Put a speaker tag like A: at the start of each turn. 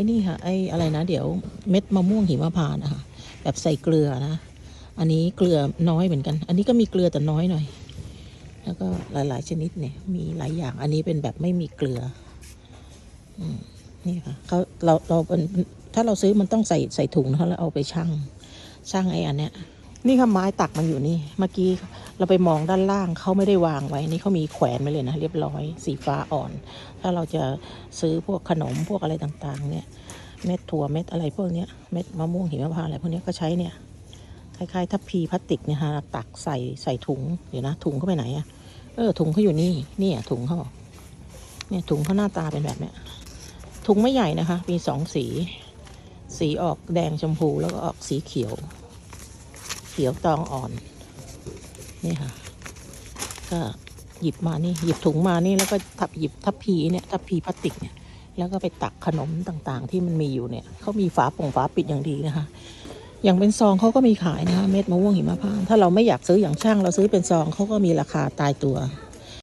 A: ไอ้นี่ค่ะไอ้อะไรนะ เดี๋ยวเม็ดมะม่วงหิมพานต์นะคะแบบใส่เกลือนะ อันนี้เกลือน้อยเหมือนกัน อันนี้ก็มีเกลือแต่น้อยหน่อย แล้วก็หลายๆ ชนิดเนี่ย มีหลายอย่าง อันนี้เป็นแบบไม่มีเกลืออนี่ค่ะเขาเราเราเป็นถ้าเราซื้อมันต้องใส่ใส่ถุงนะคะแล้วเอาไปชั่งชั่งไอ้อันเนี้ย นี่ค่ะไม้ตักมันอยู่นี่ เมื่อกี้ เราไปมองด้านล่างเขาไม่ได้วางไว้นี่เขามีแขวนไว้เลยนะ เรียบร้อยสีฟ้าอ่อน ถ้าเราจะซื้อพวกขนมพวกอะไรต่างๆ เนี่ย เม็ดถั่วเม็ดอะไรพวกเนี้ยเม็ดมะม่วงหิมพานต์อะไรพวกเนี้ยก็ใช้เนี่ยคล้ายๆทัพพีพลาสติกเนี่ยฮะตักใส่ใส่ถุงเดี๋ยวนะถุงเขาไปไหนอะเออถุงเขาอยู่นี่นี่อะถุงเขาเนี่ยถุงเขาหน้าตาเป็นแบบเนี้ยถุงไม่ใหญ่นะคะ มีสองสี สีออกแดงชมพูแล้วก็ออกสีเขียว เขียวตองอ่อน นี่ค่ะ ก็หยิบมานี่หยิบถุงมานี่แล้วก็ทับหยิบทับพีเนี่ยทับพีพลาสติกเนี่ยแล้วก็ไปตักขนมต่างๆ ที่มันมีอยู่เนี่ยเขามีฝาป่งฝาปิดอย่างดีนะคะ อย่างเป็นซองเขาก็มีขายนะคะเม็ดมะม่วงหิมพานถ้าเราไม่อยากซื้ออย่างช่างเราซื้อเป็นซองเขาก็มีราคาตายตัว